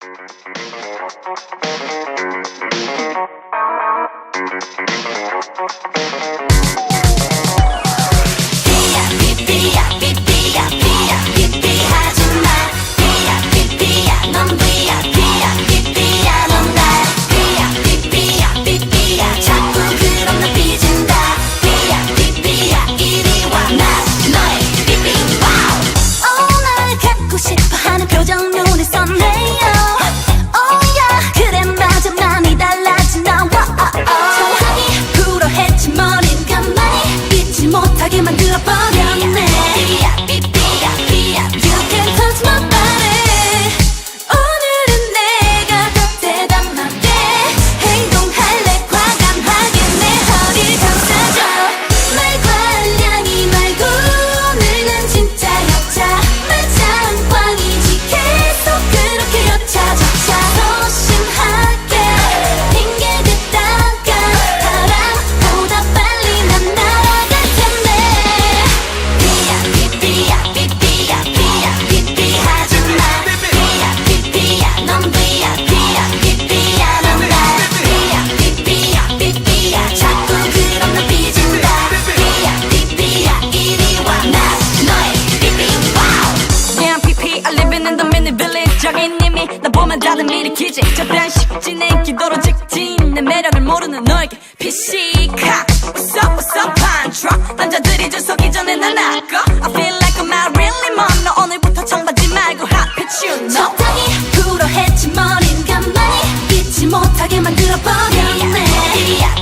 Thank you. 바다 환자는 미리키지. 절대한 식진의 기도로 직진. 내 매력을 모르는 너에게 PC 카. What's up what's up contract 남자들이 줄 서기 전에 날 낚아. I feel like I'm out really mom 너 오늘부터 청받지 말고 hot pitch you know. 적당히 불어했지 머린 간만이 잊지 못하게 만들어버렸네. Yeah.